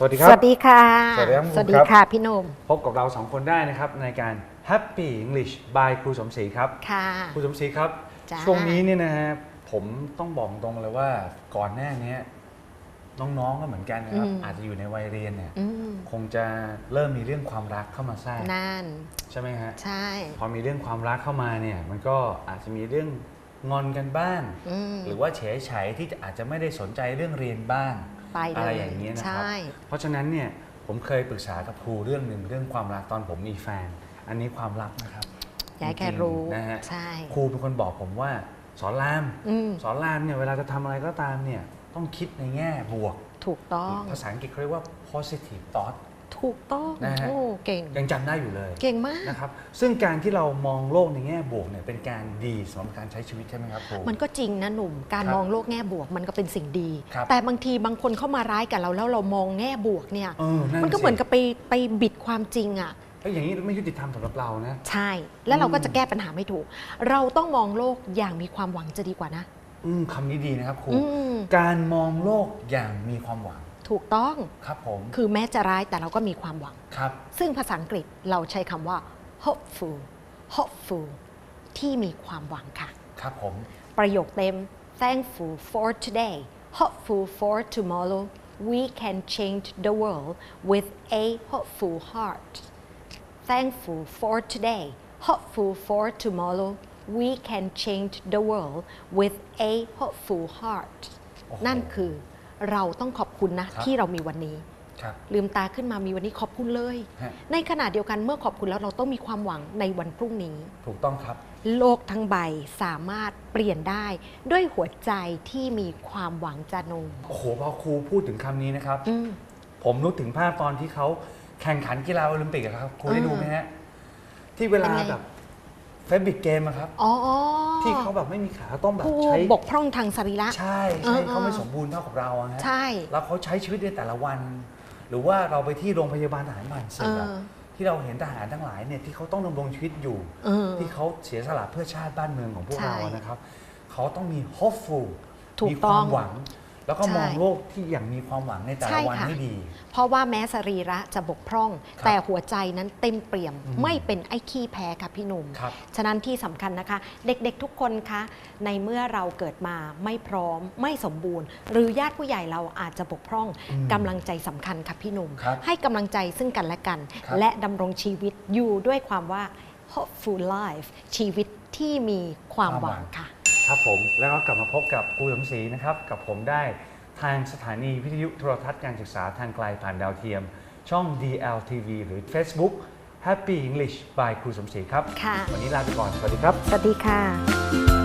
สวัสดีครับ สวัสดีค่ะ สวัสดีครับคุณสวัสดีครับค่ะ พี่หนุ่มพบกับเราสองคนได้นะครับในการ Happy English by ครูสมศรีครับ ค่ะ ครูสมศรีครับจ้าช่วงนี้เนี่ยนะฮะผมต้องบอกตรงเลยว่าก่อนหน้านี้น้องๆก็เหมือนกันนะครับ อาจจะอยู่ในวัยเรียนเนี่ยอืมคงจะเริ่มมีเรื่องความรักเข้ามาแทรกนั่นใช่ไหมฮะใช่ พอมีเรื่องความรักเข้ามาเนี่ย มันก็อาจจะมีเรื่องงอนกันบ้างอืมหรือว่าเฉยเฉยๆที่จะอาจจะไม่ได้สนใจเรื่องเรียนบ้าง ไปเลยอะไรอย่างนี้ยนะครับ ใช่ เพราะฉะนั้นเนี่ยผมเคยปรึกษากับครูเรื่องหนึ่งเรื่องความรักตอนผมมีแฟน อันนี้ความลับนะครับอยากให้แค่จงๆรู้นะฮะใช่ ครูเป็นคนบอกผมว่าสอนราม อืม สอนรามเนี่ยเวลาจะทำอะไรก็ตามเนี่ยต้องคิดในแง่บวก ถูกต้อง ภาษาอังกฤษเขาเรียกว่า positive thought ถูกต้องนะฮะ โอ้เก่ง ยังจำได้อยู่เลยเก่งมาก นะครับ ซึ่งการที่เรามองโลกในแง่บวกเนี่ยเป็นการดีสำหรับการใช้ชีวิตใช่ไหมครับครู มันก็จริงนะหนุ่ม การครับมองโลกแง่บวกมันก็เป็นสิ่งดี ครับ แต่บางทีบางคนเข้ามาร้ายกับเราแล้วเรามองแง่บวกเนี่ย เออนั่นมันก็สิเหมือนกับไปไปบิดความจริงอะเอ้ยอย่างนี้ไม่ยุติธรรมสำหรับเรานะ ใช่ แล้วเราก็อืมจะแก้ปัญหาไม่ถูก เราต้องมองโลกอย่างมีความหวังจะดีกว่านะ อืมคำนี้ดีนะครับครู อืม การมองโลกอย่างมีความหวัง ถูกต้อง ครับผม คือแม้จะร้ายแต่เราก็มีความหวัง ครับ ซึ่งภาษาอังกฤษเราใช้คำว่า hopeful hopeful ที่มีความหวังค่ะ ครับผม ประโยคเต็ม thankful for today hopeful for tomorrow we can change the world with a hopeful heart thankful for today hopeful for tomorrow we can change the world with a hopeful heart โอ้โหนั่นคือ เราต้องขอบคุณนะครับที่เรามีวันนี้ครับลืมตาขึ้นมามีวันนี้ขอบคุณเลยฮะในขณะเดียวกันเมื่อขอบคุณแล้วเราต้องมีความหวังในวันพรุ่งนี้ ถูกต้องครับ โลกทั้งใบสามารถเปลี่ยนได้ด้วยหัวใจที่มีความหวังจานุมโอ้โหพอครูพูดถึงคำนี้นะครับอืมผมนึกถึงภาพตอนที่เขาแข่งขันกีฬาโอลิมปิกอะครับครูได้อ่าดูไหมฮะที่เวลาเป็นไงแบบ เฟบิกเกมอะครับอ๋อที่เขาแบบไม่มีขาต้องแบบผู้ใช้ บกพร่องทางสรีระ ใช่เอใช่อเขาไม่เออสมบูรณ์เท่ากับเราอะฮะใช่แล้วเขาใช้ชีวิตในแต่ละวัน หรือว่าเราไปที่โรงพยาบาลทหารผ่านศึกอะเออที่เราเห็นทหารทั้งหลายเนี่ยที่เขาต้องดำรงชีวิตอยู่ เออที่เขาเสียสละเพื่อชาติบ้านเมืองของพวกใช่เราอะนะครับ เขาต้องมี hopeful ถูกมีคต้อวางมหวัง แล้วก็ใช่มองโลกที่อย่างมีความหวังในแต่ใช่ละวันค่ะให้ดี เพราะว่าแม้สรีระจะบกพร่องครับแต่หัวใจนั้นเต็มเปี่ยมอืมไม่เป็นไอ้ขี้แพ้ค่ะพี่หนุ่มครับฉะนั้นที่สำคัญนะคะ เด็กๆทุกคนคะในเมื่อเราเกิดมาไม่พร้อม ไม่สมบูรณ์ หรือญาติผู้ใหญ่เราอาจจะบกพร่องอืมกำลังใจสำคัญค่ะพี่หนุ่มครับให้กำลังใจซึ่งกันและกันครับและดำรงชีวิตอยู่ด้วยความว่า hopeful life ชีวิตที่มีความหวังค่ะ ครับผมแล้วก็กลับมาพบกับครูสมศรีนะครับ กับผมได้ทางสถานีวิทยุโทรทัศน์การศึกษาทางไกลผ่านดาวเทียม ช่อง DLTV หรือ Facebook Happy English by ครูสมศรีครับ ค่ะ วันนี้ลาไปก่อน สวัสดีครับ สวัสดีค่ะ